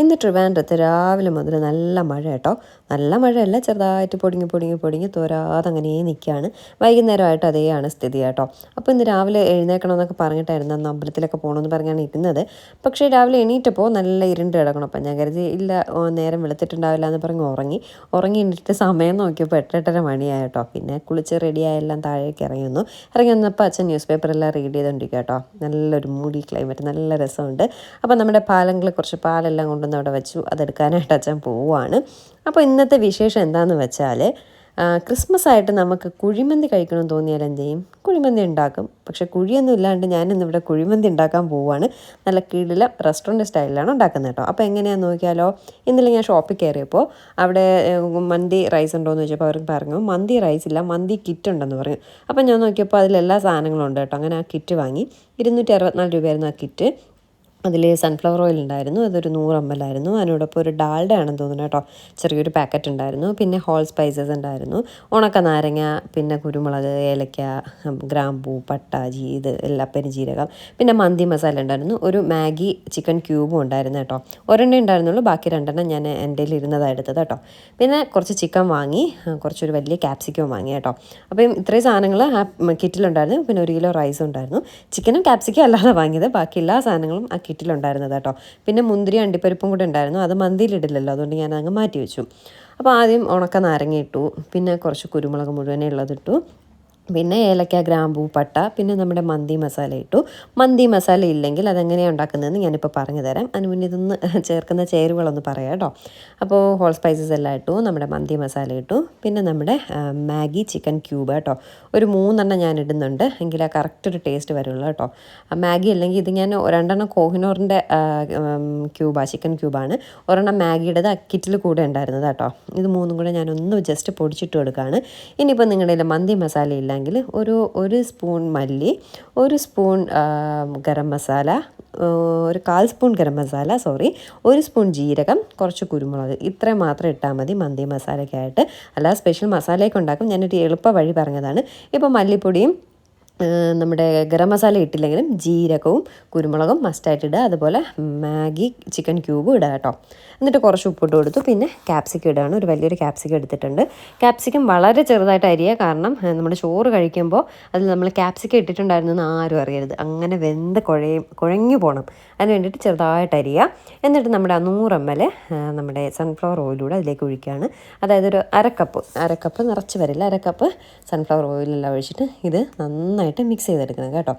ഇന്ന് ട്രിവാൻഡ്രത്ത് രാവിലെ മുതൽ നല്ല മഴ കേട്ടോ നല്ല മഴയല്ല ചെറുതായിട്ട് പൊടിങ്ങി പൊടിങ്ങി പൊടിങ്ങി തോരാതെ അങ്ങനെ നിൽക്കുകയാണ് വൈകുന്നേരമായിട്ട് അതേയാണ് സ്ഥിതി കേട്ടോ അപ്പോൾ ഇന്ന് രാവിലെ എഴുന്നേക്കണമെന്നൊക്കെ പറഞ്ഞിട്ടായിരുന്നു അന്ന് അമ്പലത്തിലൊക്കെ പോകണമെന്ന് പറഞ്ഞാണ് ഇരുന്നത്. പക്ഷേ രാവിലെ എണീറ്റപ്പോൾ നല്ല ഇരുണ്ട് കിടക്കണം. അപ്പം ഞാൻ കരുതി ഇല്ല നേരം വെളുത്തിട്ടുണ്ടാവില്ല എന്ന് പറഞ്ഞ് ഉറങ്ങി. ഉറങ്ങി എണീറ്റ് സമയം നോക്കിയപ്പോൾ എട്ടെട്ടര മണിയായി കേട്ടോ പിന്നെ കുളിച്ച് റെഡിയായെല്ലാം താഴേക്ക് ഇറങ്ങി വന്നു ഇറങ്ങി വന്നപ്പോൾ അച്ഛൻ ന്യൂസ് പേപ്പറെല്ലാം റീഡ് ചെയ്തുകൊണ്ടിരിക്കുക കേട്ടോ നല്ലൊരു മൂടി ക്ലൈമറ്റ് നല്ല രസമുണ്ട്. അപ്പോൾ നമ്മുടെ പാലങ്ങളിൽ കുറച്ച് പാലെല്ലാം കൊണ്ടുവന്ന് അവിടെ വെച്ചു. അതെടുക്കാനായിട്ട് അച്ഛൻ പോവുകയാണ് അപ്പോൾ ഇന്നത്തെ വിശേഷം എന്താണെന്ന് വെച്ചാൽ ക്രിസ്മസ് ആയിട്ട് നമുക്ക് കുഴിമന്തി കഴിക്കണമെന്ന് തോന്നിയാൽ എന്ത് ചെയ്യും? കുഴിമന്തി ഉണ്ടാക്കും. പക്ഷേ കുഴിയൊന്നും ഇല്ലാണ്ട് ഞാനിന്ന് ഇവിടെ കുഴിമന്തി ഉണ്ടാക്കാൻ പോവുകയാണ് നല്ല കീഴിലെ റെസ്റ്റോറന്റ് സ്റ്റൈലിലാണ് ഉണ്ടാക്കുന്നത് കേട്ടോ. അപ്പോൾ എങ്ങനെയാണെന്ന് നോക്കിയാലോ ഇന്നലെ ഞാൻ ഷോപ്പിൽ കയറിയപ്പോൾ അവിടെ മന്തി റൈസ് ഉണ്ടോ എന്ന് ചോദിച്ചപ്പോൾ അവർ പറഞ്ഞു മന്തി റൈസ് ഇല്ല മന്തി കിറ്റ് ഉണ്ടെന്ന് പറഞ്ഞു. അപ്പോൾ ഞാൻ നോക്കിയപ്പോൾ അതിലെല്ലാ സാധനങ്ങളും ഉണ്ട് കേട്ടോ. അങ്ങനെ ആ കിറ്റ് വാങ്ങി. ഇരുന്നൂറ്റി അറുപത്തിനാല് രൂപയായിരുന്നു ആ കിറ്റ്. അതിൽ സൺഫ്ലവർ ഓയിൽ ഉണ്ടായിരുന്നു. അതൊരു നൂറ് എൽ ആയിരുന്നു അതിനോടൊപ്പം ഒരു ഡാൽഡ ആണെന്ന് തോന്നുന്നു കേട്ടോ. ചെറിയൊരു പാക്കറ്റ് ഉണ്ടായിരുന്നു. പിന്നെ ഹോൾ സ്പൈസസ് ഉണ്ടായിരുന്നു. ഉണക്ക നാരങ്ങ പിന്നെ കുരുമുളക് ഏലക്ക ഗ്രാമ്പൂ പട്ട ജീത് എല്ലാ പെരുജീരകം പിന്നെ മന്തി മസാല ഉണ്ടായിരുന്നു. ഒരു മാഗി ചിക്കൻ ക്യൂബും ഉണ്ടായിരുന്നു കേട്ടോ. ഒരെണ്ണം ഉണ്ടായിരുന്നുള്ളൂ. ബാക്കി രണ്ടെണ്ണം ഞാൻ എന്റെ ഇരുന്നതാണ് എടുത്തത് കേട്ടോ. പിന്നെ കുറച്ച് ചിക്കൻ വാങ്ങി കുറച്ചൊരു വലിയ ക്യാപ്സിക്കം വാങ്ങി കേട്ടോ. അപ്പം ഇത്രയും സാധനങ്ങൾ ആ കിറ്റിലുണ്ടായിരുന്നു പിന്നെ ഒരു കിലോ റൈസും ഉണ്ടായിരുന്നു. ചിക്കനും ക്യാപ്സിക്കം അല്ലാതെ വാങ്ങിയത്. ബാക്കി എല്ലാ സാധനങ്ങളും ആ കിറ്റിലുണ്ടായിരുന്നത് കേട്ടോ. പിന്നെ മുന്തിരി അണ്ടിപ്പരിപ്പും കൂടെ ഉണ്ടായിരുന്നു. അത് മന്തിയിലിടില്ലല്ലോ അതുകൊണ്ട് ഞാൻ അങ്ങ് മാറ്റി വെച്ചു അപ്പോൾ ആദ്യം ഉണക്ക നാരങ്ങ ഇട്ടു. പിന്നെ കുറച്ച് കുരുമുളക് മുഴുവനെ ഉള്ളതിട്ടു പിന്നെ ഏലക്ക ഗ്രാമ്പൂ പട്ട പിന്നെ നമ്മുടെ മന്തി മസാല ഇട്ടു. മന്തി മസാല ഇല്ലെങ്കിൽ അതെങ്ങനെയാണ് ഉണ്ടാക്കുന്നതെന്ന് ഞാനിപ്പോൾ പറഞ്ഞു തരാം. അതിന് മുന്നേ ഇതൊന്ന് ചേർക്കുന്ന ചേരുവകളൊന്ന് പറയാം കേട്ടോ. അപ്പോൾ ഹോൾ സ്പൈസസ് എല്ലാം ഇട്ടു നമ്മുടെ മന്തി മസാല ഇട്ടു പിന്നെ നമ്മുടെ മാഗി ചിക്കൻ ക്യൂബ് കേട്ടോ. ഒരു മൂന്നെണ്ണം ഞാൻ ഇടുന്നുണ്ട് എങ്കിൽ ആ കറക്റ്റ് ഒരു ടേസ്റ്റ് വരുള്ളൂ കേട്ടോ. ആ മാഗി അല്ലെങ്കിൽ ഇത് ഞാൻ രണ്ടെണ്ണം കോഹിനോറിന്റെ ക്യൂബാണ് ചിക്കൻ ക്യൂബാണ്. ഒരെണ്ണം മാഗിയുടേത് കിറ്റിൽ കൂടെ ഉണ്ടായിരുന്നത് കേട്ടോ. ഇത് മൂന്നും കൂടെ ഞാനൊന്ന് ജസ്റ്റ് പൊടിച്ചിട്ട് കൊടുക്കുകയാണ്. ഇനിയിപ്പോൾ നിങ്ങളുടെ മന്തി മസാല ഇല്ലെങ്കിൽ ഒരു ഒരു സ്പൂൺ മല്ലി ഒരു സ്പൂൺ ഗരം മസാല ഒരു കാൽ സ്പൂൺ ഗരം മസാല സോറി ഒരു സ്പൂൺ ജീരകം കുറച്ച് കുരുമുളക് ഇത്ര മാത്രം ഇട്ടാൽ മതി മന്തി മസാലയ്ക്കായിട്ട്. അല്ലാതെ സ്പെഷ്യൽ മസാലയൊക്കെ ഉണ്ടാക്കും. ഞാനൊരു എളുപ്പ വഴി പറഞ്ഞതാണ്. ഇപ്പോൾ മല്ലിപ്പൊടിയും നമ്മുടെ ഗരം മസാല ഇട്ടില്ലെങ്കിലും ജീരകവും കുരുമുളകും മസ്റ്റായിട്ട് ഇടുക. അതുപോലെ മാഗി ചിക്കൻ ക്യൂബും ഇടുക കേട്ടോ. എന്നിട്ട് കുറച്ച് ഉപ്പിട്ട് കൊടുത്തു. പിന്നെ ക്യാപ്സിക്കം ഇടുകയാണ്. ഒരു വലിയൊരു ക്യാപ്സിക്കം എടുത്തിട്ടുണ്ട്. ക്യാപ്സിക്കം വളരെ ചെറുതായിട്ട് അരിയ. കാരണം നമ്മൾ ചോറ് കഴിക്കുമ്പോൾ അതിൽ നമ്മൾ ക്യാപ്സിക്കം ഇട്ടിട്ടുണ്ടായിരുന്നു എന്ന് ആരും അറിയരുത്. അങ്ങനെ വെന്ത് കുഴയും കുഴഞ്ഞു പോകണം അതിന് വേണ്ടിയിട്ട് ചെറുതായിട്ട് അരിയുക എന്നിട്ട് നമ്മുടെ നൂറ് എം എൽ നമ്മുടെ സൺഫ്ലവർ ഓയിലൂടെ അതിലേക്ക് ഒഴിക്കുകയാണ്. അതായത് ഒരു അരക്കപ്പ്. അരക്കപ്പ് നിറച്ച് വരില്ല. അരക്കപ്പ് സൺഫ്ലവർ ഓയിലെല്ലാം ഒഴിച്ചിട്ട് ഇത് നന്നായിട്ട് മിക്സ് ചെയ്തെടുക്കണം കേട്ടോ.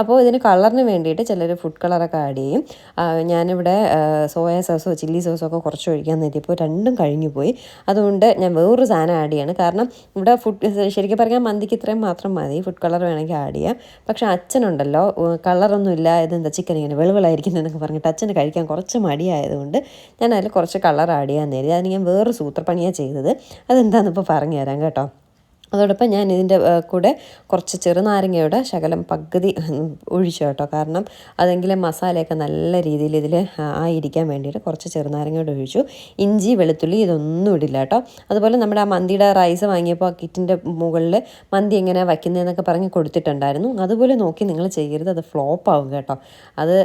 അപ്പോൾ ഇതിന് കളറിന് വേണ്ടിയിട്ട് ചിലർ ഫുഡ് കളറൊക്കെ ആഡ് ചെയ്യും. ഞാനിവിടെ സോയ സോസോ ചില്ലി സോസോ ഒക്കെ കുറച്ച് ഒഴിക്കാൻ നേരിയപ്പോൾ രണ്ടും കഴിഞ്ഞു പോയി. അതുകൊണ്ട് ഞാൻ വേറൊരു സാധനം ആഡ് ചെയ്യാണ്. കാരണം ഇവിടെ ഫുഡ് ശരിക്കും പറഞ്ഞാൽ മന്തിക്ക് ഇത്രയും മാത്രം മതി. ഫുഡ് കളർ വേണമെങ്കിൽ ആഡ് ചെയ്യാം. പക്ഷേ അച്ഛനുണ്ടല്ലോ കളറൊന്നുമില്ല ഇതെന്താ ചിക്കൻ ഇങ്ങനെ വെളുവിളായിരിക്കുന്നതെന്നൊക്കെ പറഞ്ഞിട്ട് അച്ഛന് കഴിക്കാൻ കുറച്ച് മടിയായതുകൊണ്ട് ഞാൻ അതിൽ കുറച്ച് കളർ ആഡ് ചെയ്യാൻ നേരി അതിന് ഞാൻ വേറൊരു സൂത്രപ്പണിയാണ് ചെയ്തത്. അതെന്താണെന്ന് ഇപ്പോൾ പറഞ്ഞു തരാം കേട്ടോ. അതോടൊപ്പം ഞാൻ ഇതിന്റെ കൂടെ കുറച്ച് ചെറുനാരങ്ങയുടെ ശകലം പകുതി ഒഴിച്ചു കേട്ടോ. കാരണം അതെങ്കിലും മസാലയൊക്കെ നല്ല രീതിയിൽ ഇതിൽ ആയിരിക്കാൻ വേണ്ടിയിട്ട് കുറച്ച് ചെറുനാരങ്ങയോടെ ഒഴിച്ചു. ഇഞ്ചി വെളുത്തുള്ളി ഇതൊന്നും ഇടില്ല കേട്ടോ. അതുപോലെ നമ്മുടെ ആ മന്തിയുടെ റൈസ് വാങ്ങിയപ്പോൾ ആ കിറ്റിന്റെ മുകളിൽ മന്തി എങ്ങനെ വയ്ക്കുന്നതെന്നൊക്കെ പറഞ്ഞ് കൊടുത്തിട്ടുണ്ടായിരുന്നു. അതുപോലെ നോക്കി നിങ്ങൾ ചെയ്യരുത് അത് ഫ്ലോപ്പ് ആവും കേട്ടോ. അത്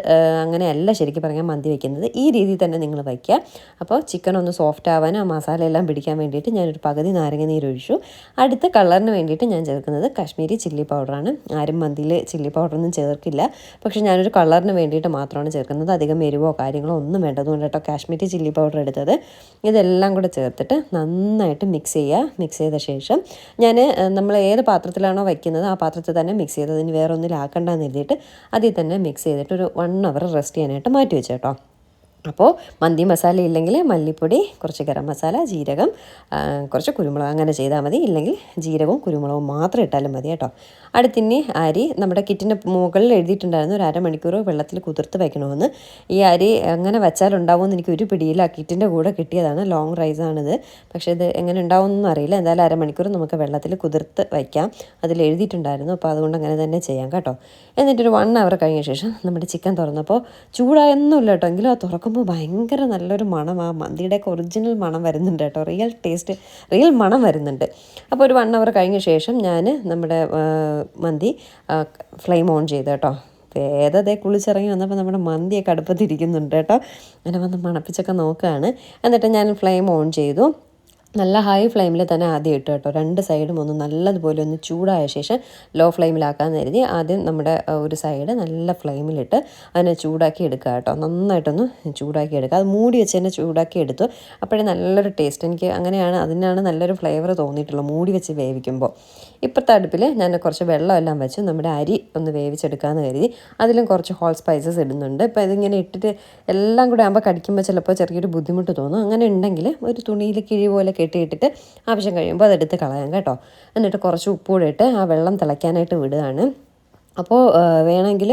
അങ്ങനെയല്ല ശരിക്കും പറഞ്ഞാൽ മന്തി വയ്ക്കുന്നത്. ഈ രീതിയിൽ തന്നെ നിങ്ങൾ വയ്ക്കുക. അപ്പോൾ ചിക്കൻ ഒന്ന് സോഫ്റ്റ് ആവാനും ആ മസാല എല്ലാം പിടിക്കാൻ വേണ്ടിയിട്ട് ഞാനൊരു പകുതി നാരങ്ങ നീര് ഒഴിച്ചു. അടുത്ത കളറിന് വേണ്ടിയിട്ട് ഞാൻ ചേർക്കുന്നത് കാശ്മീരി ചില്ലി പൗഡറാണ്. ആരും മന്തിയിൽ ചില്ലി പൗഡറൊന്നും ചേർക്കില്ല. പക്ഷേ ഞാനൊരു കളറിന് വേണ്ടിയിട്ട് മാത്രമാണ് ചേർക്കുന്നത്. അധികം എരിവോ കാര്യങ്ങളോ ഒന്നും വേണ്ട. അതുകൊണ്ട് കേട്ടോ കാശ്മീരി ചില്ലി പൗഡർ എടുത്തത്. ഇതെല്ലാം കൂടെ ചേർത്തിട്ട് നന്നായിട്ട് മിക്സ് ചെയ്യുക. മിക്സ് ചെയ്ത ശേഷം ഞാൻ നമ്മൾ ഏത് പാത്രത്തിലാണോ വയ്ക്കുന്നത് ആ പാത്രത്തിൽ തന്നെ മിക്സ് ചെയ്ത് അതിന് വേറെ ഒന്നിലാക്കണ്ടെന്ന് എഴുതിയിട്ട് അതിൽ തന്നെ മിക്സ് ചെയ്തിട്ട് ഒരു വൺ അവർ റെസ്റ്റ് ചെയ്യാനായിട്ട് മാറ്റി വെച്ചു കേട്ടോ അപ്പോൾ മന്തി മസാല ഇല്ലെങ്കിൽ മല്ലിപ്പൊടി കുറച്ച് ഗരം മസാല ജീരകം കുറച്ച് കുരുമുളക് അങ്ങനെ ചെയ്താൽ മതി. ഇല്ലെങ്കിൽ ജീരകവും കുരുമുളകും മാത്രം ഇട്ടാലും മതി കേട്ടോ. അടുത്തിനി അരി നമ്മുടെ കിറ്റിന്റെ മുകളിൽ എഴുതിയിട്ടുണ്ടായിരുന്നു ഒരു അരമണിക്കൂർ വെള്ളത്തിൽ കുതിർത്ത് വയ്ക്കണമെന്ന് ഈ അരി അങ്ങനെ വെച്ചാൽ ഉണ്ടാവുമെന്ന് എനിക്ക് ഒരു പിടിയില്ല. കിറ്റിന്റെ കൂടെ കിട്ടിയതാണ് ലോങ് റൈസാണിത് പക്ഷേ ഇത് എങ്ങനെ ഉണ്ടാവുമെന്നൊന്നും അറിയില്ല. എന്തായാലും അരമണിക്കൂർ നമുക്ക് വെള്ളത്തിൽ കുതിർത്ത് വയ്ക്കാം അതിൽ എഴുതിയിട്ടുണ്ടായിരുന്നു അപ്പോൾ അതുകൊണ്ട് അങ്ങനെ തന്നെ ചെയ്യാം കേട്ടോ. എന്നിട്ടൊരു വൺ അവർ കഴിഞ്ഞ ശേഷം നമ്മുടെ ചിക്കൻ തുറന്നപ്പോൾ ചൂടായൊന്നുമില്ല കേട്ടോ. എങ്കിലും ആ തുറക്കുമ്പോൾ ഭയങ്കര നല്ലൊരു മണം ആ മന്തിയുടെയൊക്കെ ഒറിജിനൽ മണം വരുന്നുണ്ട് കേട്ടോ. റിയൽ ടേസ്റ്റ് റിയൽ മണം വരുന്നുണ്ട്. അപ്പോൾ ഒരു വൺ അവർ കഴിഞ്ഞ ശേഷം ഞാൻ നമ്മുടെ മന്തി ഫ്ലെയിം ഓൺ ചെയ്ത് കേട്ടോ. വേദതയെ കുളിച്ചിറങ്ങി വന്നപ്പോൾ നമ്മുടെ മന്തിയൊക്കെ അടുപ്പത്തിരിക്കുന്നുണ്ട് കേട്ടോ. അങ്ങനെ വന്ന് മണപ്പിച്ചൊക്കെ നോക്കുകയാണ്. എന്നിട്ട് ഞാൻ ഫ്ലെയിം ഓൺ ചെയ്തു. നല്ല ഹൈ ഫ്ലെയിമിൽ തന്നെ ആദ്യം ഇട്ട് കേട്ടോ. രണ്ട് സൈഡും ഒന്ന് നല്ലതുപോലെ ഒന്ന് ചൂടായ ശേഷം ലോ ഫ്ലെയിമിലാക്കാൻ കരുതി ആദ്യം നമ്മുടെ ഒരു സൈഡ് നല്ല ഫ്ലെയിമിലിട്ട് അതിനെ ചൂടാക്കി എടുക്കുക കേട്ടോ. നന്നായിട്ടൊന്ന് ചൂടാക്കി എടുക്കുക. അത് മൂടി വെച്ച് തന്നെ ചൂടാക്കി എടുത്തു. അപ്പോഴേ നല്ലൊരു ടേസ്റ്റ് എനിക്ക് അങ്ങനെയാണ് അതിനാണ് നല്ലൊരു ഫ്ലേവർ തോന്നിയിട്ടുള്ളത് മൂടി വെച്ച് വേവിക്കുമ്പോൾ. ഇപ്പോഴത്തെ അടുപ്പിൽ ഞാൻ കുറച്ച് വെള്ളമെല്ലാം വെച്ച് നമ്മുടെ അരി ഒന്ന് വേവിച്ചെടുക്കാമെന്ന് കരുതി അതിലും കുറച്ച് ഹോൾ സ്പൈസസ് ഇടുന്നുണ്ട്. ഇപ്പോൾ ഇതിങ്ങനെ ഇട്ടിട്ട് എല്ലാം കൂടെ ആകുമ്പോൾ കടിക്കുമ്പോൾ ചിലപ്പോൾ ചെറിയൊരു ബുദ്ധിമുട്ട് തോന്നും. അങ്ങനെ ഉണ്ടെങ്കിൽ ഒരു തുണിയിൽ കിഴി പോലെ കെട്ടിയിട്ടിട്ട് ആവശ്യം കഴിയുമ്പോൾ അതെടുത്ത് കളയാം കേട്ടോ. എന്നിട്ട് കുറച്ച് ഉപ്പ് കൂടെ ഇട്ട് ആ വെള്ളം തിളയ്ക്കാനായിട്ട് വിടുകയാണ്. അപ്പോൾ വേണമെങ്കിൽ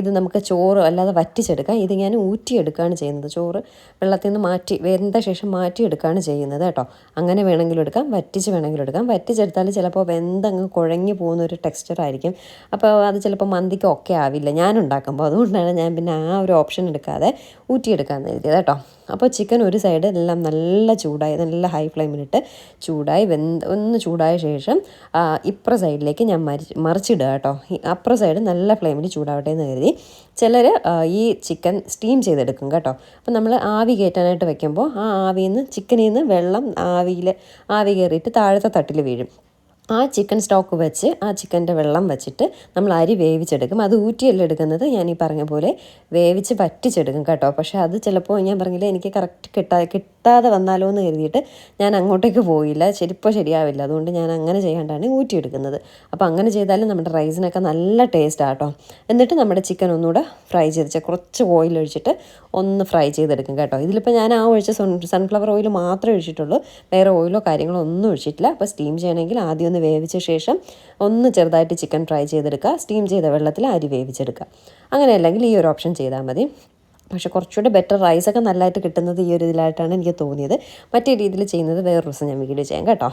ഇത് നമുക്ക് ചോറ് അല്ലാതെ വറ്റിച്ചെടുക്കാം. ഇത് ഞാൻ ഊറ്റിയെടുക്കുകയാണ് ചെയ്യുന്നത്. ചോറ് വെള്ളത്തിൽ നിന്ന് മാറ്റി വെന്ത ശേഷം മാറ്റിയെടുക്കുകയാണ് ചെയ്യുന്നത് കേട്ടോ. അങ്ങനെ വേണമെങ്കിലും എടുക്കാം വറ്റിച്ച് വേണമെങ്കിലും എടുക്കാം. വറ്റിച്ചെടുത്താൽ ചിലപ്പോൾ വെന്തങ്ങ് കുഴഞ്ഞു പോകുന്ന ഒരു ടെക്സ്ചർ ആയിരിക്കും. അപ്പോൾ അത് ചിലപ്പോൾ മന്തിക്ക് ഒക്കെ ആവില്ല. ഞാൻ ഉണ്ടാക്കുമ്പോൾ അതുകൊണ്ടാണ് ഞാൻ പിന്നെ ആ ഒരു ഓപ്ഷൻ എടുക്കാതെ ഊറ്റിയെടുക്കാമെന്ന് എഴുതിയത് കേട്ടോ. അപ്പോൾ ചിക്കൻ ഒരു സൈഡ് എല്ലാം നല്ല ചൂടായി നല്ല ഹൈ ഫ്ലെയിമിലിട്ട് ചൂടായി വെന്ത് ഒന്ന് ചൂടായ ശേഷം ഇപ്പുറ സൈഡിലേക്ക് ഞാൻ മരി മറിച്ചിടുക കേട്ടോ. അപ്പുറ സൈഡ് നല്ല ഫ്ലെയിമിൽ ചൂടാവട്ടെ എന്ന് കരുതി ചിലർ ഈ ചിക്കൻ സ്റ്റീം ചെയ്തെടുക്കും കേട്ടോ. അപ്പം നമ്മൾ ആവി കയറ്റാനായിട്ട് വെക്കുമ്പോൾ ആ ആവിയിൽ നിന്ന് ചിക്കനിൽ നിന്ന് വെള്ളം ആവിയിൽ ആവി കയറിയിട്ട് താഴത്തെ തട്ടിൽ വീഴും. ആ ചിക്കൻ സ്റ്റോക്ക് വെച്ച് ആ ചിക്കന്റെ വെള്ളം വെച്ചിട്ട് നമ്മൾ അരി വേവിച്ചെടുക്കും. അത് ഊറ്റിയല്ല എടുക്കുന്നത്? ഞാൻ ഈ പറഞ്ഞ പോലെ വേവിച്ച് പറ്റിച്ചെടുക്കും കേട്ടോ. പക്ഷേ അത് ചിലപ്പോൾ ഞാൻ പറഞ്ഞില്ല എനിക്ക് കറക്റ്റ് കിട്ടാ കിട്ടാതെ വന്നാലോ എന്ന് കരുതിയിട്ട് ഞാൻ അങ്ങോട്ടേക്ക് പോയില്ല. ശരിപ്പോൾ ശരിയാവില്ല. അതുകൊണ്ട് ഞാൻ അങ്ങനെ ചെയ്യാണ്ടാണ് ഊറ്റിയെടുക്കുന്നത്. അപ്പോൾ അങ്ങനെ ചെയ്താലും നമ്മുടെ റൈസിനൊക്കെ നല്ല ടേസ്റ്റ് ആട്ടോ. എന്നിട്ട് നമ്മുടെ ചിക്കൻ ഒന്നുകൂടെ ഫ്രൈ ചെയ്ത് കുറച്ച് ഓയിൽ ഒഴിച്ചിട്ട് ഒന്ന് ഫ്രൈ ചെയ്തെടുക്കും കേട്ടോ. ഇതിലിപ്പോൾ ഞാൻ ആ ഒഴിച്ച സൺഫ്ലവർ ഓയിൽ മാത്രമേ ഒഴിച്ചിട്ടുള്ളൂ. വേറെ ഓയിലോ കാര്യങ്ങളോ ഒന്നും ഒഴിച്ചിട്ടില്ല. അപ്പോൾ സ്റ്റീം ചെയ്യണമെങ്കിൽ ആദ്യം ഒന്ന് വേവിച്ച ശേഷം ഒന്ന് ചെറുതായിട്ട് ചിക്കൻ ഫ്രൈ ചെയ്തെടുക്കുക. സ്റ്റീം ചെയ്ത വെള്ളത്തിൽ അരി വേവിച്ചെടുക്കുക. അങ്ങനെ അല്ലെങ്കിൽ ഈ ഒരു ഓപ്ഷൻ ചെയ്താൽ മതി. പക്ഷെ കുറച്ചുകൂടെ ബെറ്റർ റൈസ് ഒക്കെ നല്ലതായിട്ട് കിട്ടുന്നത് ഈ ഒരു ഇതിലായിട്ടാണ് എനിക്ക് തോന്നിയത്. മറ്റേ രീതിയിൽ ചെയ്യുന്നത് വേറൊരു ദിവസം ഞാൻ വീഡിയോ ചെയ്യാം കേട്ടോ.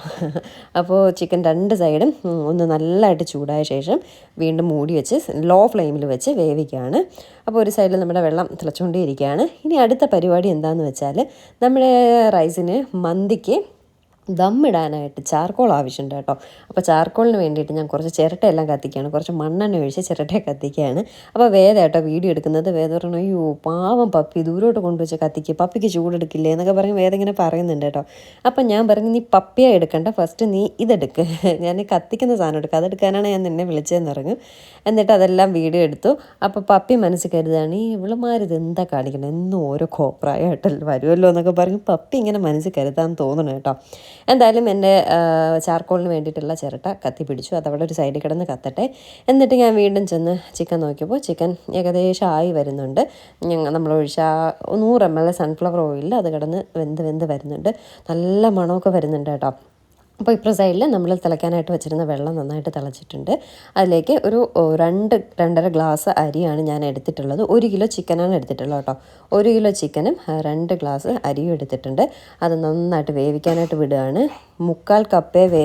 അപ്പോൾ ചിക്കൻ രണ്ട് സൈഡും ഒന്ന് നല്ലതായിട്ട് ചൂടായ ശേഷം വീണ്ടും മൂടി വെച്ച് ലോ ഫ്ലെയിമിൽ വെച്ച് വേവിക്കുകയാണ്. അപ്പോൾ ഒരു സൈഡിൽ നമ്മുടെ വെള്ളം തിളച്ചുകൊണ്ടേയിരിക്കുകയാണ്. ഇനി അടുത്ത പരിപാടി എന്താണെന്ന് വെച്ചാൽ നമ്മുടെ റൈസിന് മന്തിക്ക് ദമ്മിടാനായിട്ട് ചാർക്കോൾ ആവശ്യമുണ്ട് കേട്ടോ. അപ്പോൾ ചാർക്കോളിന് വേണ്ടിയിട്ട് ഞാൻ കുറച്ച് ചിരട്ടയെല്ലാം കത്തിക്കുകയാണ്. കുറച്ച് മണ്ണെണ്ണ ഒഴിച്ച് ചിരട്ടയെ കത്തിക്കുകയാണ്. അപ്പോൾ വേദ കേട്ടോ വീഡിയോ എടുക്കുന്നത്. വേദ പറഞ്ഞു അയ്യോ പാവം പപ്പി ദൂരോട്ട് കൊണ്ടുവച്ച് കത്തിക്കുക പപ്പിക്ക് ചൂടെടുക്കില്ലേ? എന്നൊക്കെ പറഞ്ഞ് വേദ ഇങ്ങനെ പറയുന്നുണ്ട് കേട്ടോ. അപ്പം ഞാൻ പറഞ്ഞു നീ പപ്പിയെ എടുക്കണ്ട. ഫസ്റ്റ് നീ ഇതെടുക്ക്. ഞാൻ കത്തിക്കുന്ന സാധനം എടുക്കുക അതെടുക്കാനാണ് ഞാൻ നിന്നെ വിളിച്ചതെന്ന് പറഞ്ഞു. എന്നിട്ട് അതെല്ലാം വീഡിയോ എടുത്തു. അപ്പോൾ പപ്പി മനസ്സിൽ കരുതാണ് ഈ ഇവളുമാരിത് എന്താ കാണിക്കണം? എന്നും ഓരോ കോപ്രായമായിട്ട് വരുമല്ലോ എന്നൊക്കെ പറഞ്ഞു പപ്പി ഇങ്ങനെ മനസ്സിൽ കരുതാൻ തോന്നണം കേട്ടോ. എന്തായാലും എന്റെ ചാർക്കോളിന് വേണ്ടിയിട്ടുള്ള ചിരട്ട കത്തി പിടിച്ചു. അതവിടെ ഒരു സൈഡിൽ കിടന്ന് കത്തട്ടെ. എന്നിട്ട് ഞാൻ വീണ്ടും ചെന്ന് ചിക്കൻ നോക്കിയപ്പോൾ ചിക്കൻ ഏകദേശം ആയി വരുന്നുണ്ട്. ഞങ്ങൾ നമ്മൾ ഒഴിച്ച നൂറ് എം എൽ സൺഫ്ലവർ ഓയിലിൽ അത് കിടന്ന് വെന്ത് വെന്ത് വരുന്നുണ്ട്. നല്ല മണമൊക്കെ വരുന്നുണ്ട് കേട്ടോ. അപ്പോൾ ഇപ്പുറ സൈഡിൽ നമ്മൾ തിളയ്ക്കാനായിട്ട് വെച്ചിരുന്ന വെള്ളം നന്നായിട്ട് തിളച്ചിട്ടുണ്ട്. അതിലേക്ക് ഒരു രണ്ട് രണ്ടര ഗ്ലാസ് അരിയാണ് ഞാൻ എടുത്തിട്ടുള്ളത്. ഒരു കിലോ ചിക്കനാണ് എടുത്തിട്ടുള്ളത് കേട്ടോ. ഒരു കിലോ ചിക്കനും രണ്ട് ഗ്ലാസ് അരിയും എടുത്തിട്ടുണ്ട്. അത് നന്നായിട്ട് വേവിക്കാനായിട്ട് വിടുകയാണ്. മുക്കാൽ കപ്പേ വേ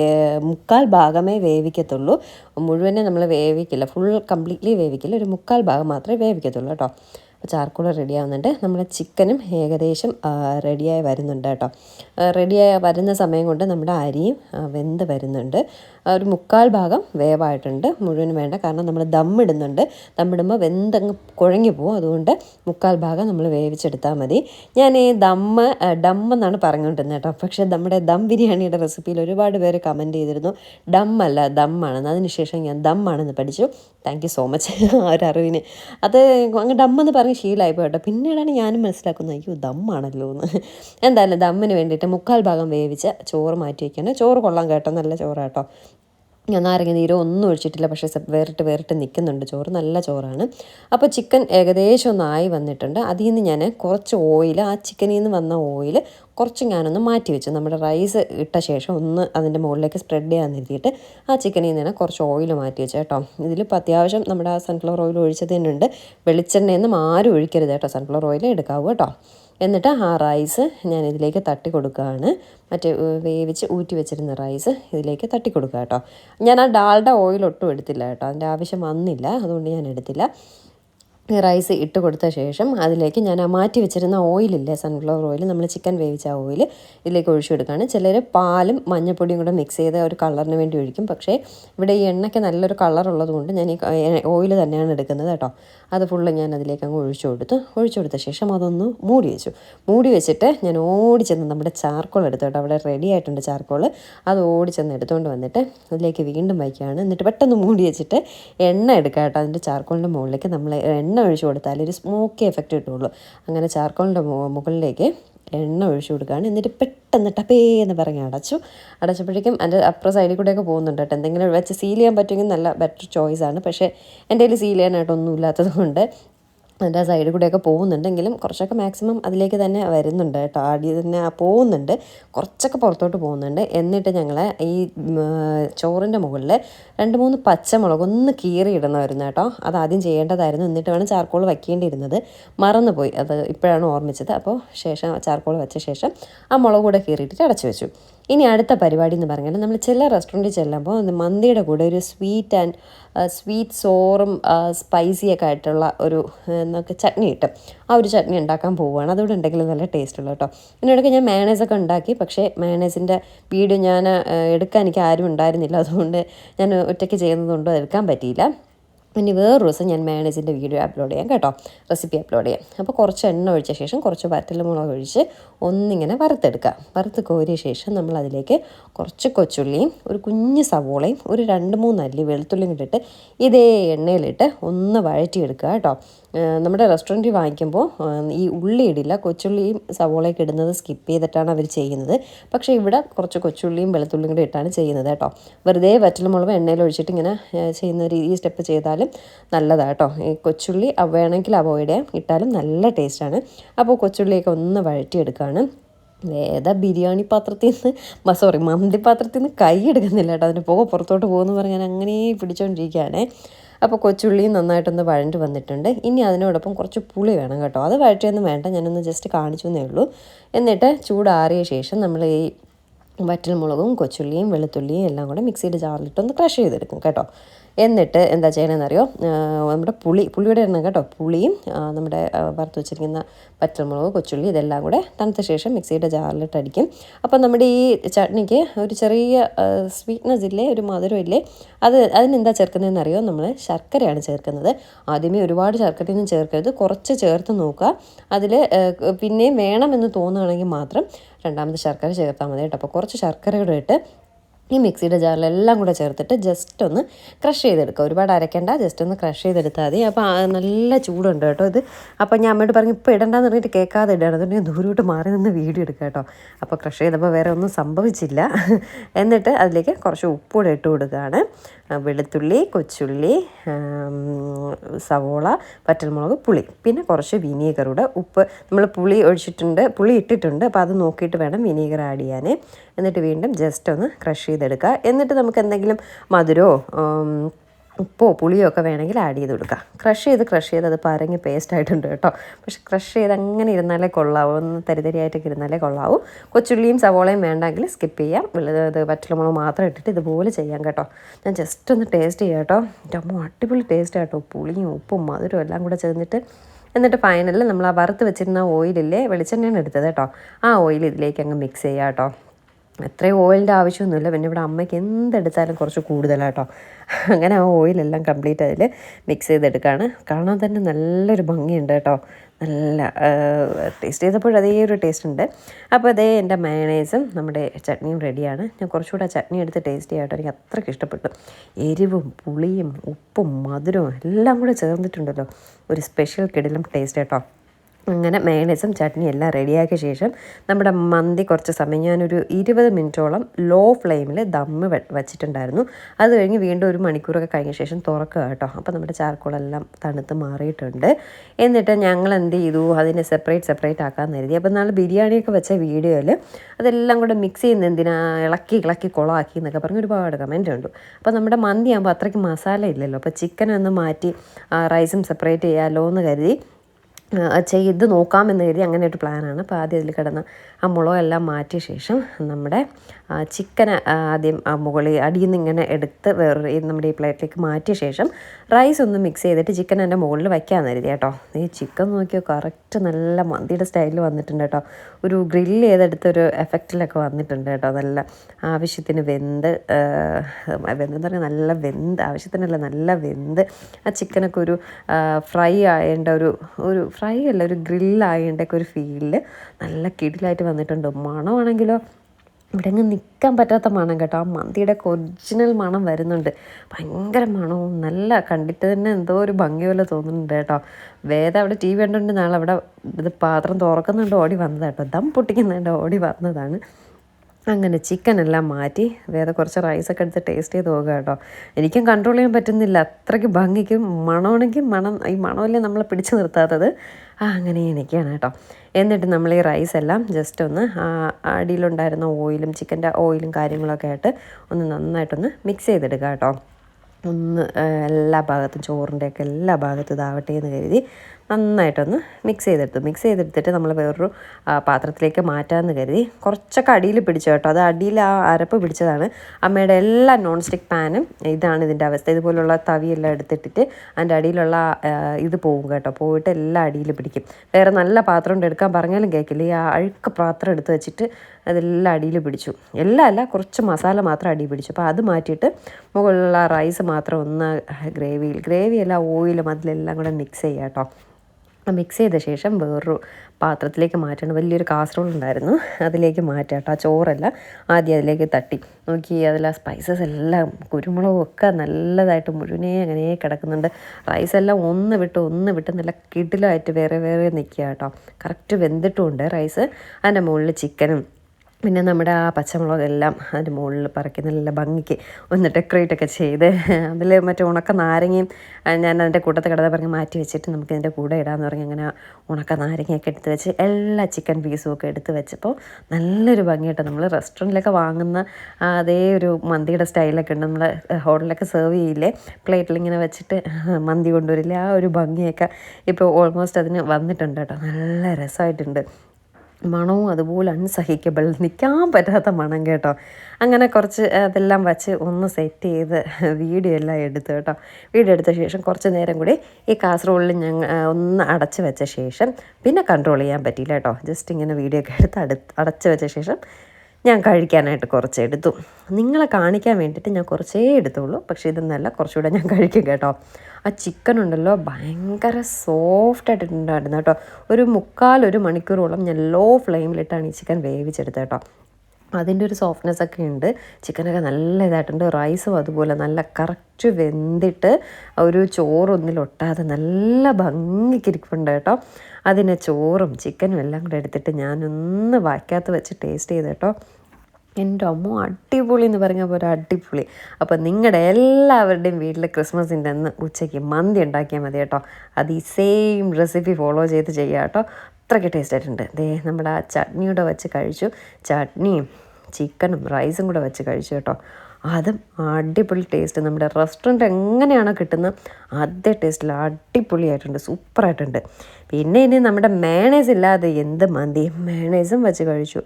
മുക്കാൽ ഭാഗമേ വേവിക്കത്തുള്ളൂ. മുഴുവനെ നമ്മൾ വേവിക്കില്ല ഫുൾ കംപ്ലീറ്റ്ലി വേവിക്കില്ല. ഒരു മുക്കാൽ ഭാഗം മാത്രമേ വേവിക്കത്തുള്ളൂ കേട്ടോ. അപ്പോൾ ചാർക്കോൾ റെഡി ആവുന്നുണ്ട്. നമ്മുടെ ചിക്കനും ഏകദേശം റെഡിയായി വരുന്നുണ്ട് കേട്ടോ. റെഡിയായി വരുന്ന സമയം കൊണ്ട് നമ്മുടെ അരിയും വെന്ത് വരുന്നുണ്ട്. ഒരു മുക്കാൽ ഭാഗം വേവായിട്ടുണ്ട്. മുഴുവനും വേണ്ട. കാരണം നമ്മൾ ദമ്മിടുന്നുണ്ട് ദമ്മിടുമ്പോൾ വെന്തങ്ങ് കുഴങ്ങി പോകും. അതുകൊണ്ട് മുക്കാൽ ഭാഗം നമ്മൾ വേവിച്ചെടുത്താൽ മതി. ഞാൻ ഈ ദമ്മ് ഡം എന്നാണ് പറഞ്ഞുകൊണ്ടിരുന്നത് കേട്ടോ. പക്ഷേ നമ്മുടെ ദം ബിരിയാണിയുടെ റെസിപ്പിയിൽ ഒരുപാട് പേര് കമന്റ് ചെയ്തിരുന്നു. ഡമ്മല്ല ദമ്മാണെന്ന് അതിനുശേഷം ഞാൻ ദമ്മാണെന്ന് പഠിച്ചു. താങ്ക് യു സോ മച്ച് ആ ഒരു അറിവിന്. അത് അങ്ങ് ഡമ്മെന്ന് പറഞ്ഞ് ശീലമായി പോയിട്ടോ പിന്നീടാണ് ഞാനും മനസ്സിലാക്കുന്നത് അയ്യോ ദമ്മാണല്ലോ എന്ന്. എന്തായാലും ദമ്മിന് വേണ്ടിയിട്ട് മുക്കാൽ ഭാഗം വേവിച്ച ചോറ് മാറ്റി വയ്ക്കണം. ചോറ് കൊള്ളാം കേട്ടോ. നല്ല ചോറാട്ടോ ഞാൻ നാരങ്ങ നീരോ ഒന്നും ഒഴിച്ചിട്ടില്ല. പക്ഷേ വേറിട്ട് വേറിട്ട് നിൽക്കുന്നുണ്ട് ചോറ് നല്ല ചോറാണ്. അപ്പോൾ ചിക്കൻ ഏകദേശം ഒന്നായി വന്നിട്ടുണ്ട്. അതിൽ നിന്ന് ഞാൻ കുറച്ച് ഓയിൽ ആ ചിക്കനിൽ നിന്ന് വന്ന ഓയിൽ കുറച്ച് ഞാനൊന്ന് മാറ്റി വെച്ചു. നമ്മുടെ റൈസ് ഇട്ട ശേഷം ഒന്ന് അതിന്റെ മുകളിലേക്ക് സ്പ്രെഡ് ചെയ്യാൻ ആ ചിക്കനിൽ നിന്ന് കുറച്ച് ഓയിൽ മാറ്റി വെച്ചു കേട്ടോ. ഇതിലിപ്പോൾ അത്യാവശ്യം നമ്മുടെ ആ സൺഫ്ലവർ ഓയിൽ ഒഴിച്ചത് തന്നെയുണ്ട് വെളിച്ചെണ്ണയൊന്നും ആരും ഒഴിക്കരുത് കേട്ടോ. സൺഫ്ലവർ ഓയിൽ എടുക്കാവൂ കേട്ടോ. എന്നിട്ട് ആ റൈസ് ഞാൻ ഇതിലേക്ക് തട്ടി കൊടുക്കുകയാണ്. മറ്റേ വേവിച്ച് ഊറ്റി വെച്ചിരുന്ന റൈസ് ഇതിലേക്ക് തട്ടി കൊടുക്കുക കേട്ടോ. ഞാൻ ആ ഡാൽഡ ഓയിൽ ഒട്ടും എടുത്തില്ല കേട്ടോ. അതിന്റെ ആവശ്യം വന്നില്ല. അതുകൊണ്ട് ഞാൻ എടുത്തില്ല. റൈസ് ഇട്ട് കൊടുത്ത ശേഷം അതിലേക്ക് ഞാൻ ആ മാറ്റി വെച്ചിരുന്ന ഓയിലില്ലേ സൺഫ്ലവർ ഓയിൽ നമ്മൾ ചിക്കൻ വേവിച്ച ഓയിൽ ഇതിലേക്ക് ഒഴിച്ചു കൊടുക്കുകയാണ്. ചിലർ പാലും മഞ്ഞപ്പൊടിയും കൂടെ മിക്സ് ചെയ്ത് ഒരു കളറിന് വേണ്ടി ഒഴിക്കും. പക്ഷേ ഇവിടെ ഈ എണ്ണയ്ക്ക് നല്ലൊരു കളർ ഉള്ളതുകൊണ്ട് ഞാൻ ഈ ഓയിൽ തന്നെയാണ് എടുക്കുന്നത് കേട്ടോ. അത് ഫുള്ള് ഞാൻ അതിലേക്ക് അങ്ങ് ഒഴിച്ചു കൊടുത്തു. ഒഴിച്ചു കൊടുത്ത ശേഷം അതൊന്ന് മൂടി വെച്ചു. മൂടി വെച്ചിട്ട് ഞാൻ ഓടി ചെന്ന് നമ്മുടെ ചാർക്കോൾ എടുത്തു കേട്ടോ. അവിടെ റെഡി ആയിട്ടുണ്ട് ചാർക്കോൾ. അത് ഓടി ചെന്ന് എടുത്തുകൊണ്ട് വന്നിട്ട് അതിലേക്ക് വീണ്ടും വയ്ക്കുകയാണ്. എന്നിട്ട് പെട്ടെന്ന് മൂടി വെച്ചിട്ട് എണ്ണ എടുക്കുക കേട്ടോ. അതിന്റെ ചാർക്കോളിന്റെ മുകളിലേക്ക് നമ്മൾ എണ്ണ ഒഴിച്ചു കൊടുത്താൽ ഒരു സ്മോക്കി എഫക്റ്റ് കിട്ടുള്ളൂ. അങ്ങനെ ചാർക്കോളിന്റെ മുകളിലേക്ക് എണ്ണ ഒഴിച്ചു കൊടുക്കുകയാണ്. എന്നിട്ട് പെട്ടെന്ന് ടപ്പേ എന്ന് പറഞ്ഞ് അടച്ചു. അടച്ചപ്പോഴേക്കും എന്റെ അപ്പുറ സൈഡിൽ കൂടെയൊക്കെ പോകുന്നുണ്ട് കേട്ടോ. എന്തെങ്കിലും വെച്ച് സീൽ ചെയ്യാൻ പറ്റുമെങ്കിൽ നല്ല ബെറ്റർ ചോയ്സാണ് പക്ഷേ എന്റെ കയ്യിൽ സീൽ ചെയ്യാനായിട്ടൊന്നും ഇല്ലാത്തത് കൊണ്ട് അതിന്റെ സൈഡിൽ കൂടെയൊക്കെ പോകുന്നുണ്ടെങ്കിലും കുറച്ചൊക്കെ മാക്സിമം അതിലേക്ക് തന്നെ വരുന്നുണ്ട് കേട്ടോ. ആടി തന്നെ പോകുന്നുണ്ട്. കുറച്ചൊക്കെ പുറത്തോട്ട് പോകുന്നുണ്ട്. എന്നിട്ട് ഞങ്ങൾ ഈ ചോറിന്റെ മുകളിൽ രണ്ട് മൂന്ന് പച്ചമുളക് ഒന്ന് കീറി ഇടണമായിരുന്നു കേട്ടോ. അത് ആദ്യം ചെയ്യേണ്ടതായിരുന്നു. എന്നിട്ട് വേണം ചാർക്കോൾ വയ്ക്കേണ്ടിയിരുന്നത്. മറന്നുപോയി. അത് ഇപ്പോഴാണ് ഓർമ്മിച്ചത്. അപ്പോൾ ശേഷം ചാർക്കോൾ വെച്ച ശേഷം ആ മുളക് കൂടെ കീറിയിട്ട് അടച്ചു വെച്ചു. ഇനി അടുത്ത പരിപാടി എന്ന് പറഞ്ഞാൽ നമ്മൾ ചില റെസ്റ്റോറന്റിൽ ചെല്ലുമ്പോൾ മന്തിയുടെ കൂടെ ഒരു സ്വീറ്റ് ആൻഡ് സ്വീറ്റ് സോറും സ്പൈസിയൊക്കെ ആയിട്ടുള്ള ഒരു എന്നൊക്കെ ചട്നി കിട്ടും. ആ ഒരു ചട്നി ഉണ്ടാക്കാൻ പോവുകയാണ്. അതുകൂടെ ഉണ്ടെങ്കിൽ നല്ല ടേസ്റ്റ് ഉള്ളൂ കേട്ടോ. ഇതിനിടയ്ക്ക് ഞാൻ മയണൈസൊക്കെ ഉണ്ടാക്കി. പക്ഷേ മയണൈസിന്റെ വീഡിയോ ഞാൻ എടുക്കാൻ എനിക്ക് ആരും ഉണ്ടായിരുന്നില്ല. അതുകൊണ്ട് ഞാൻ ഒറ്റയ്ക്ക് ചെയ്യുന്നതുകൊണ്ട് എടുക്കാൻ പറ്റിയില്ല. ഇനി വേറൊരു ദിവസം ഞാൻ മാനേജിന്റെ വീഡിയോ അപ്ലോഡ് ചെയ്യാം കേട്ടോ. റെസിപ്പി അപ്ലോഡ് ചെയ്യാം. അപ്പോൾ കുറച്ച് എണ്ണ ഒഴിച്ച ശേഷം കുറച്ച് വറ്റൽമുളക് ഒഴിച്ച് ഒന്നിങ്ങനെ വറുത്തെടുക്കുക. വറുത്ത് കോരിയ ശേഷം നമ്മൾ അതിലേക്ക് കുറച്ച് കൊച്ചുള്ളിയും ഒരു കുഞ്ഞ് സവോളയും ഒരു രണ്ട് മൂന്ന് അല്ലി വെളുത്തുള്ളിയും ഇട്ടിട്ട് ഇതേ എണ്ണയിലിട്ട് ഒന്ന് വഴറ്റിയെടുക്കുക കേട്ടോ. നമ്മുടെ റെസ്റ്റോറന്റിൽ വാങ്ങിക്കുമ്പോൾ ഈ ഉള്ളി ഇടില്ല കൊച്ചുള്ളിയും സവോളയൊക്കെ ഇടുന്നത് സ്കിപ്പ് ചെയ്തിട്ടാണ് അവർ ചെയ്യുന്നത്. പക്ഷേ ഇവിടെ കുറച്ച് കൊച്ചുള്ളിയും വെളുത്തുള്ളിയും കൂടി ഇട്ടാണ് ചെയ്യുന്നത് കേട്ടോ. വെറുതെ വറ്റൽമുളക് എണ്ണയിൽ ഒഴിച്ചിട്ട് ഇങ്ങനെ ചെയ്യുന്ന ഈ സ്റ്റെപ്പ് ചെയ്താലും നല്ലതാണ് കേട്ടോ. ഈ കൊച്ചുള്ളി വേണമെങ്കിൽ അവോയ്ഡ് ചെയ്യാം ഇട്ടാലും നല്ല ടേസ്റ്റാണ് അപ്പോൾ കൊച്ചുള്ളിയൊക്കെ ഒന്ന് വഴറ്റിയെടുക്കുകയാണ് വേദ ബിരിയാണി പാത്രത്തിൽ നിന്ന് സോറി മന്തി പാത്രത്തിൽ നിന്ന് കൈ എടുക്കുന്നില്ല കേട്ടോ. അതിന് പോക പുറത്തോട്ട് പോകുമെന്ന് പറഞ്ഞാൽ അങ്ങനെ പിടിച്ചുകൊണ്ടിരിക്കുകയാണേ അപ്പോൾ കൊച്ചുള്ളിയും നന്നായിട്ടൊന്ന് വഴണ്ട് വന്നിട്ടുണ്ട്. ഇനി അതിനോടൊപ്പം കുറച്ച് പുളി വേണം കേട്ടോ. അത് വഴറ്റിയൊന്നും വേണ്ട. ഞാനൊന്ന് ജസ്റ്റ് കാണിച്ചു എന്നേ ഉള്ളൂ. എന്നിട്ട് ചൂടാറിയ ശേഷം നമ്മൾ ഈ വറ്റൽമുളകും കൊച്ചുള്ളിയും വെളുത്തുള്ളിയും എല്ലാം കൂടെ മിക്സിയുടെ ജാറിലിട്ടൊന്ന് ക്രഷ് ചെയ്തെടുക്കും കേട്ടോ. എന്നിട്ട് എന്താ ചെയ്യണമെന്ന് അറിയോ നമ്മുടെ പുളി പുളിയുടെ എണ്ണ കേട്ടോ പുളിയും നമ്മുടെ വറുത്ത് വെച്ചിരിക്കുന്ന പച്ചമുളക് കൊച്ചുള്ളി ഇതെല്ലാം കൂടെ തണുത്ത ശേഷം മിക്സിയുടെ ജാറിലിട്ട് അടിക്കും അപ്പം നമ്മുടെ ഈ ചട്നിക്ക് ഒരു ചെറിയ സ്വീറ്റ്നെസ് ഇല്ലേ ഒരു മധുരം ഇല്ലേ അത് അതിനെന്താ ചേർക്കുന്നതെന്ന് അറിയോ നമ്മൾ ശർക്കരയാണ് ചേർക്കുന്നത്. ആദ്യമേ ഒരുപാട് ശർക്കരയൊന്നും ചേർക്കരുത് കുറച്ച് ചേർത്ത് നോക്കുക. അതിൽ പിന്നെയും വേണമെന്ന് തോന്നുകയാണെങ്കിൽ മാത്രം രണ്ടാമത് ശർക്കര ചേർത്താൽ മതി കേട്ടോ. അപ്പോൾ കുറച്ച് ശർക്കര കൂടെ ഇട്ട് ഈ മിക്സിയുടെ ജാറിലെല്ലാം കൂടെ ചേർത്തിട്ട് ജസ്റ്റ് ഒന്ന് ക്രഷ് ചെയ്തെടുക്കുക ഒരുപാട് അരക്കേണ്ട ജസ്റ്റ് ഒന്ന് ക്രഷ് ചെയ്തെടുത്താൽ മതി. അപ്പോൾ നല്ല ചൂടുണ്ട് കേട്ടോ ഇത്. അപ്പോൾ ഞാൻ അമ്മയോട് പറഞ്ഞു ഇപ്പോൾ ഇടണ്ടെന്ന് പറഞ്ഞിട്ട് കേൾക്കാതെ ഇടുകയാണ്. അതുകൊണ്ട് ഞാൻ ദൂരോട്ട് മാറി നിന്ന് വീഡിയോ എടുക്കുക കേട്ടോ. അപ്പോൾ ക്രഷ് ചെയ്തപ്പോൾ വേറെ ഒന്നും സംഭവിച്ചില്ല. എന്നിട്ട് അതിലേക്ക് കുറച്ച് ഉപ്പൂടെ ഇട്ട് കൊടുക്കുകയാണ്. വെളുത്തുള്ളി കൊച്ചുള്ളി സവോള പറ്റൽമുളക് പുളി. പിന്നെ കുറച്ച് വിനീഗറൂടെ ഉപ്പ്. നമ്മൾ പുളി ഒഴിച്ചിട്ടുണ്ട് പുളി ഇട്ടിട്ടുണ്ട്. അപ്പോൾ അത് നോക്കിയിട്ട് വേണം വിനീഗർ ആഡ് ചെയ്യാൻ എന്നിട്ട് വീണ്ടും ജസ്റ്റ് ഒന്ന് ക്രഷ് ചെയ്തെടുക്കുക. എന്നിട്ട് നമുക്ക് എന്തെങ്കിലും മധുരമോ ഉപ്പോ പുളിയോ ഒക്കെ വേണമെങ്കിൽ ആഡ് ചെയ്ത് കൊടുക്കുക ക്രഷ് ചെയ്ത് ക്രഷ് ചെയ്ത് അത് പരങ്ങി പേസ്റ്റ് ആയിട്ടുണ്ട് കേട്ടോ. പക്ഷെ ക്രഷ് ചെയ്ത് അങ്ങനെ ഇരുന്നാലേ കൊള്ളാവൂ. ഒന്ന് തരിതരിയായിട്ടൊക്കെ ഇരുന്നാലേ കൊള്ളാവൂ. കൊച്ചുള്ളിയും സവോളയും വേണ്ടെങ്കിൽ സ്കിപ്പ് ചെയ്യാം. ഇത് വറ്റലുമുളക് മാത്രം ഇട്ടിട്ട് ഇതുപോലെ ചെയ്യാം കേട്ടോ. ഞാൻ ജസ്റ്റ് ഒന്ന് ടേസ്റ്റ് ചെയ്യാം കേട്ടോ. അമ്മ അടിപൊളി ടേസ്റ്റ് കേട്ടോ പുളിയും ഉപ്പും മധുരവും എല്ലാം കൂടെ ചേർന്നിട്ട്. എന്നിട്ട് ഫൈനലിൽ നമ്മൾ ആ വറുത്ത് വെച്ചിരുന്ന ഓയിലില്ലേ വെളിച്ചെണ്ണയാണ് എടുത്തത് കേട്ടോ. ആ ഓയിൽ ഇതിലേക്ക് അങ്ങ് മിക്സ് ചെയ്യാം കേട്ടോ. അത്രയും ഓയിലിന്റെ ആവശ്യമൊന്നുമില്ല. പിന്നെ ഇവിടെ അമ്മയ്ക്ക് എന്തെടുത്താലും കുറച്ച് കൂടുതലാട്ടോ. അങ്ങനെ ആ ഓയിലെല്ലാം കംപ്ലീറ്റ് അതിൽ മിക്സ് ചെയ്തെടുക്കുകയാണ് കാണാൻ തന്നെ നല്ലൊരു ഭംഗിയുണ്ട് കേട്ടോ. നല്ല ടേസ്റ്റ് ചെയ്തപ്പോൾ അതേ ഒരു ടേസ്റ്റ് ഉണ്ട്. അപ്പോൾ അതേ എന്റെ മയണൈസും നമ്മുടെ ചട്നിയും റെഡിയാണ് ഞാൻ കുറച്ചുകൂടെ ചട്നി എടുത്ത് ടേസ്റ്റ് ചെയ്യാട്ടോ. എനിക്ക് അത്രയ്ക്ക് ഇഷ്ടപ്പെട്ടു. എരിവും പുളിയും ഉപ്പും മധുരവും എല്ലാം കൂടെ ചേർന്നിട്ടുണ്ടല്ലോ. ഒരു സ്പെഷ്യൽ കിടിലും ടേസ്റ്റ് കേട്ടോ. അങ്ങനെ മയണൈസും ചട്നി എല്ലാം റെഡിയാക്കിയ ശേഷം നമ്മുടെ മന്തി കുറച്ച് സമയം. ഞാനൊരു ഇരുപത് മിനിറ്റോളം ലോ ഫ്ലെയിമിൽ ദമ്മ് വെച്ചിട്ടുണ്ടായിരുന്നു. അത് കഴിഞ്ഞ് വീണ്ടും ഒരു മണിക്കൂറൊക്കെ കഴിഞ്ഞ ശേഷം തുറക്കുക കേട്ടോ. അപ്പോൾ നമ്മുടെ ചാർക്കോളെല്ലാം തണുത്ത് മാറിയിട്ടുണ്ട്. എന്നിട്ട് ഞങ്ങൾ എന്ത് ചെയ്തു? അതിനെ സെപ്പറേറ്റ് സെപ്പറേറ്റ് ആക്കാൻ കരുതി. അപ്പോൾ നാളെ ബിരിയാണിയൊക്കെ വെച്ച വീഡിയോയിൽ അതെല്ലാം കൂടെ മിക്സ് ചെയ്യുന്ന എന്തിനാ? ഇളക്കി ഇളക്കി കുളമാക്കി എന്നൊക്കെ പറഞ്ഞ് ഒരുപാട് കമന്റ് ഉണ്ട്. അപ്പോൾ നമ്മുടെ മന്തി ആകുമ്പോൾ അത്രയ്ക്ക് മസാല ഇല്ലല്ലോ. അപ്പോൾ ചിക്കൻ ഒന്ന് മാറ്റി റൈസും സെപ്പറേറ്റ് ചെയ്യാമല്ലോ എന്ന് കരുതി. ചെയ്ത് നോക്കാമെന്ന് കരുതി അങ്ങനെ ഒരു പ്ലാനാണ്. അപ്പോൾ ആദ്യം അതിൽ കിടന്ന ആ മുളകെല്ലാം മാറ്റിയ ശേഷം നമ്മുടെ ചിക്കൻ ആദ്യം മുകളിൽ അടിയിൽ നിന്ന് ഇങ്ങനെ എടുത്ത് വേറൊരു നമ്മുടെ ഈ പ്ലേറ്റിലേക്ക് മാറ്റിയ ശേഷം റൈസ് ഒന്ന് മിക്സ് ചെയ്തിട്ട് ചിക്കൻ എന്റെ മുകളിൽ വയ്ക്കാമെന്ന് കരുതി കേട്ടോ. ഈ ചിക്കൻ നോക്കിയോ കറക്റ്റ് നല്ല മന്തിയുടെ സ്റ്റൈലിൽ വന്നിട്ടുണ്ട് കേട്ടോ. ഒരു ഗ്രില്ല് ചെയ്തെടുത്തൊരു എഫക്റ്റിലൊക്കെ വന്നിട്ടുണ്ട് കേട്ടോ. നല്ല ആവശ്യത്തിന് വെന്ത് വെന്തെന്ന് പറഞ്ഞാൽ നല്ല വെന്ത് ആവശ്യത്തിനല്ല നല്ല വെന്ത് ആ ചിക്കനൊക്കെ ഒരു ഫ്രൈ ആയേണ്ട ഒരു ഒരു ഫ്രൈ അല്ല ഒരു ഗ്രില്ലായതിന്റെയൊക്കെ ഒരു ഫീലിൽ നല്ല കിടിലായിട്ട് വന്നിട്ടുണ്ട്. മണമാണെങ്കിലോ ഇവിടെ അങ്ങ് നിൽക്കാൻ പറ്റാത്ത മണം കേട്ടോ. ആ മന്തിയുടെ ഒറിജിനൽ മണം വരുന്നുണ്ട്. ഭയങ്കര മണവും നല്ല കണ്ടിട്ട് തന്നെ എന്തോ ഒരു ഭംഗി പോലെ തോന്നുന്നുണ്ട് കേട്ടോ. വേദ അവിടെ ടി വി കണ്ടുകൊണ്ട് നാളെ അവിടെ ഇത് പാത്രം തുറക്കുന്നുണ്ട് ഓടി വന്നതാട്ടോ ദം പൊട്ടിക്കുന്നുണ്ട് ഓടി വന്നതാണ്. അങ്ങനെ ചിക്കൻ എല്ലാം മാറ്റി വേറെ കുറച്ച് റൈസൊക്കെ എടുത്ത് ടേസ്റ്റ് ചെയ്ത് നോക്കുക കേട്ടോ. എനിക്കും കൺട്രോൾ ചെയ്യാൻ പറ്റുന്നില്ല. അത്രയ്ക്ക് ഭംഗിക്കും മണമാണെങ്കിൽ മണം ഈ മണമല്ലേ നമ്മളെ പിടിച്ചു നിർത്താത്തത്? ആ അങ്ങനെ എനിക്കാണ് കേട്ടോ. എന്നിട്ട് നമ്മൾ ഈ റൈസ് എല്ലാം ജസ്റ്റ് ഒന്ന് അടിയിലുണ്ടായിരുന്ന ഓയിലും ചിക്കന്റെ ഓയിലും കാര്യങ്ങളൊക്കെ ആയിട്ട് ഒന്ന് നന്നായിട്ടൊന്ന് മിക്സ് ചെയ്തെടുക്കുക കേട്ടോ. ഒന്ന് എല്ലാ ഭാഗത്തും ചോറിന്റെയൊക്കെ എല്ലാ ഭാഗത്തും ഇതാവട്ടെ എന്ന് കരുതി നന്നായിട്ടൊന്ന് മിക്സ് ചെയ്തെടുത്തു. മിക്സ് ചെയ്തെടുത്തിട്ട് നമ്മൾ വേറൊരു പാത്രത്തിലേക്ക് മാറ്റാമെന്ന് കരുതി. കുറച്ചൊക്കെ അടിയിൽ പിടിച്ചു കേട്ടോ. അത് അടിയിൽ ആ അരപ്പ് പിടിച്ചതാണ്. അമ്മയുടെ എല്ലാ നോൺ സ്റ്റിക്ക് പാനും ഇതാണ് ഇതിന്റെ അവസ്ഥ. ഇതുപോലുള്ള തവിയെല്ലാം എടുത്തിട്ടിട്ട് അതിന്റെ അടിയിലുള്ള ഇത് പോകും കേട്ടോ. പോയിട്ട് എല്ലാ അടിയിൽ പിടിക്കും. വേറെ നല്ല പാത്രം കൊണ്ട് എടുക്കാൻ പറഞ്ഞാലും കേൾക്കില്ല. ഈ അഴുക്ക പാത്രം എടുത്ത് വെച്ചിട്ട് അതെല്ലാം അടിയിൽ പിടിച്ചു. എല്ലാം അല്ല കുറച്ച് മസാല മാത്രം അടിയിൽ പിടിച്ചു. അപ്പോൾ അത് മാറ്റിയിട്ട് മുകളിലുള്ള റൈസ് മാത്രം ഒന്ന് ഗ്രേവിയിൽ ഗ്രേവി എല്ലാം ഓയിലും അതിലെല്ലാം കൂടെ മിക്സ് ചെയ്യാം കേട്ടോ. മിക്സ് ചെയ്ത ശേഷം വേറൊരു പാത്രത്തിലേക്ക് മാറ്റണം. വലിയൊരു കാസറോൾ ഉണ്ടായിരുന്നു. അതിലേക്ക് മാറ്റാം കേട്ടോ. ആ ചോറല്ല ആദ്യം അതിലേക്ക് തട്ടി. നോക്കി അതിൽ ആ സ്പൈസസ് എല്ലാം കുരുമുളകും ഒക്കെ നല്ലതായിട്ട് മുഴുവനേ അങ്ങനെ കിടക്കുന്നുണ്ട്. റൈസ് എല്ലാം ഒന്ന് വിട്ട് ഒന്ന് വിട്ട് നല്ല കിടിലായിട്ട് വേറെ വേറെ നിൽക്കുക കേട്ടോ. കറക്റ്റ് വെന്തിട്ടുമുണ്ട് റൈസ് അതിന്റെ മുകളിൽ ചിക്കനും പിന്നെ നമ്മുടെ ആ പച്ചമുളകെല്ലാം അതിന്റെ മുകളിൽ പറക്കി നല്ല ഭംഗിക്ക് ഒന്ന് ഡെക്കറേറ്റ് ഒക്കെ ചെയ്ത് അതിൽ മറ്റേ ഉണക്ക നാരങ്ങയും ഞാൻ അതിന്റെ കൂട്ടത്തെ കിടന്ന് പറഞ്ഞ് മാറ്റി വെച്ചിട്ട് നമുക്ക് ഇതിന്റെ കൂടെ ഇടാമെന്ന് പറഞ്ഞ് അങ്ങനെ ഉണക്ക നാരങ്ങയൊക്കെ എടുത്ത് വെച്ച് എല്ലാ ചിക്കൻ പീസും ഒക്കെ എടുത്ത് വെച്ചപ്പോൾ നല്ലൊരു ഭംഗിയായിട്ട് നമ്മൾ റെസ്റ്റോറന്റിലൊക്കെ വാങ്ങുന്ന അതേ ഒരു മന്തിയുടെ സ്റ്റൈലൊക്കെ ഉണ്ട്. നമ്മൾ ഹോട്ടലിലൊക്കെ സെർവ് ചെയ്യില്ലേ? പ്ലേറ്റിൽ ഇങ്ങനെ വെച്ചിട്ട് മന്തി കൊണ്ടുവരില്ലേ? ആ ഒരു ഭംഗിയൊക്കെ ഇപ്പോൾ ഓൾമോസ്റ്റ് അതിന് വന്നിട്ടുണ്ട് കേട്ടോ. നല്ല രസമായിട്ടുണ്ട്. മണവും അതുപോലെ അൺസഹിക്കബിൾ നിൽക്കാൻ പറ്റാത്ത മണം കേട്ടോ. അങ്ങനെ കുറച്ച് അതെല്ലാം വച്ച് ഒന്ന് സെറ്റ് ചെയ്ത് വീഡിയോ എല്ലാം എടുത്തു കേട്ടോ. വീഡിയോ എടുത്ത ശേഷം കുറച്ച് നേരം കൂടി ഈ കാസർഗോഡിൽ ഞങ്ങൾ ഒന്ന് അടച്ചു വെച്ച ശേഷം പിന്നെ കൺട്രോൾ ചെയ്യാൻ പറ്റിയില്ല കേട്ടോ. ജസ്റ്റ് ഇങ്ങനെ വീഡിയോ ഒക്കെ എടുത്ത് അടച്ച് വെച്ച ശേഷം ഞാൻ കഴിക്കാനായിട്ട് കുറച്ച് എടുത്തു. നിങ്ങളെ കാണിക്കാൻ വേണ്ടിയിട്ട് ഞാൻ കുറച്ചേ എടുത്തുള്ളൂ. പക്ഷേ ഇതൊന്നല്ല കുറച്ചുകൂടെ ഞാൻ കഴിക്കും കേട്ടോ. ആ ചിക്കൻ ഉണ്ടല്ലോ ഭയങ്കര സോഫ്റ്റ് ആയിട്ടുണ്ടായിരുന്നു കേട്ടോ. ഒരു മുക്കാൽ ഒരു മണിക്കൂറോളം ഞാൻ ലോ ഫ്ലെയിമിലിട്ടാണ് ഈ ചിക്കൻ വേവിച്ചെടുത്തത് കേട്ടോ. അതിന്റെ ഒരു സോഫ്റ്റ്നെസ് ഒക്കെ ഉണ്ട്. ചിക്കനൊക്കെ നല്ല ഇതായിട്ടുണ്ട്. റൈസും അതുപോലെ നല്ല കറക്റ്റ് വെന്തിട്ട് ഒരു ചോറൊന്നിലൊട്ടാതെ നല്ല ഭംഗിക്കിരിക്കുന്നുണ്ട് കേട്ടോ. അതിനെ ചോറും ചിക്കനും എല്ലാം കൂടെ എടുത്തിട്ട് ഞാനൊന്ന് വായ്ക്കകത്ത് വെച്ച് ടേസ്റ്റ് ചെയ്ത് കേട്ടോ. എന്റെ അമ്മ അടിപൊളി എന്ന് പറഞ്ഞ പോലെ അടിപൊളി. അപ്പോൾ നിങ്ങളുടെ എല്ലാവരുടെയും വീട്ടിൽ ക്രിസ്മസിന്റെ അന്ന് ഉച്ചയ്ക്ക് മന്തി ഉണ്ടാക്കിയാൽ മതി കേട്ടോ. അത് ഈ സെയിം റെസിപ്പി ഫോളോ ചെയ്ത് ചെയ്യുക കേട്ടോ. അത്രയ്ക്ക് ടേസ്റ്റ് ആയിട്ടുണ്ട്. ദേ നമ്മുടെ ആ ചട്നിയുടെ വെച്ച് കഴിച്ചു. ചട്നിയും ചിക്കനും റൈസും കൂടെ വെച്ച് കഴിച്ചു കേട്ടോ. അതും അടിപൊളി ടേസ്റ്റ് നമ്മുടെ റെസ്റ്റോറന്റ് എങ്ങനെയാണോ കിട്ടുന്നത് അതേ ടേസ്റ്റിൽ അടിപൊളിയായിട്ടുണ്ട് സൂപ്പറായിട്ടുണ്ട്. പിന്നെ ഇനി നമ്മുടെ മേണേസ് ഇല്ലാതെ എന്ത് മന്തി? മേണേസും വെച്ച് കഴിച്ചു.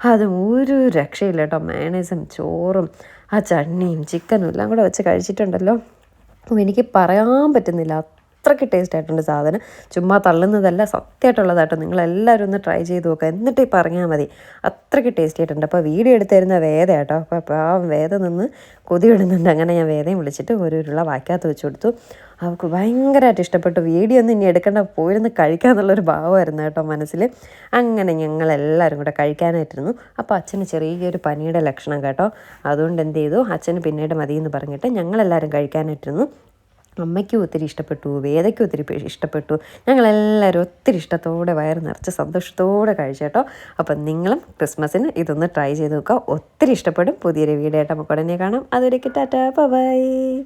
അതും ഒരു രക്ഷയില്ല കേട്ടോ. മേണേസും ചോറും ആ ചട്നിയും ചിക്കനും എല്ലാം കൂടെ വെച്ച് കഴിച്ചിട്ടുണ്ടല്ലോ. എനിക്ക് പറയാൻ പറ്റുന്നില്ല. അത്രയ്ക്ക് ടേസ്റ്റ് ആയിട്ടുണ്ട് സാധനം. ചുമ്മാ തള്ളുന്നതല്ല സത്യമായിട്ടുള്ളതാട്ടോ. നിങ്ങളെല്ലാവരും ഒന്ന് ട്രൈ ചെയ്ത് നോക്കുക എന്നിട്ട് ഈ പറഞ്ഞാൽ മതി. അത്രയ്ക്ക് ടേസ്റ്റ് ആയിട്ടുണ്ട്. അപ്പോൾ വീഡിയോ എടുത്തിരുന്ന വേദ കേട്ടോ അപ്പോൾ ആ വേദ നിന്ന് കൊതി വിടുന്നുണ്ട്. അങ്ങനെ ഞാൻ വേദയും വിളിച്ചിട്ട് ഒരു ഉരുള വാക്കാത്ത വെച്ച് കൊടുത്തു. അവൾക്ക് ഭയങ്കരമായിട്ട് ഇഷ്ടപ്പെട്ടു. വീഡിയോ ഒന്നും ഇനി എടുക്കേണ്ട. പോയിരുന്ന് കഴിക്കാന്നുള്ളൊരു ഭാവമായിരുന്നു കേട്ടോ മനസ്സിൽ അങ്ങനെ ഞങ്ങളെല്ലാവരും കൂടെ കഴിക്കാനായിട്ടിരുന്നു. അപ്പോൾ അച്ഛന് ചെറിയൊരു പനിയുടെ ലക്ഷണം കേട്ടോ. അതുകൊണ്ട് എന്ത് ചെയ്തു? അച്ഛന് പിന്നീട് മതിയെന്ന് പറഞ്ഞിട്ട് ഞങ്ങളെല്ലാവരും കഴിക്കാനായിട്ടിരുന്നു. അമ്മയ്ക്കും ഒത്തിരി ഇഷ്ടപ്പെട്ടു വേദയ്ക്കും ഒത്തിരി ഇഷ്ടപ്പെട്ടു. ഞങ്ങളെല്ലാവരും ഒത്തിരി ഇഷ്ടത്തോടെ വയറ് നിറച്ച് സന്തോഷത്തോടെ കഴിച്ചേട്ടോ അപ്പം നിങ്ങളും ക്രിസ്മസിന് ഇതൊന്ന് ട്രൈ ചെയ്ത് നോക്കുക. ഒത്തിരി ഇഷ്ടപ്പെടും. പുതിയൊരു വീഡിയോ ആയിട്ട് നമുക്ക് ഉടനെ കാണാം. അതൊരു ടാറ്റാ. ബൈ.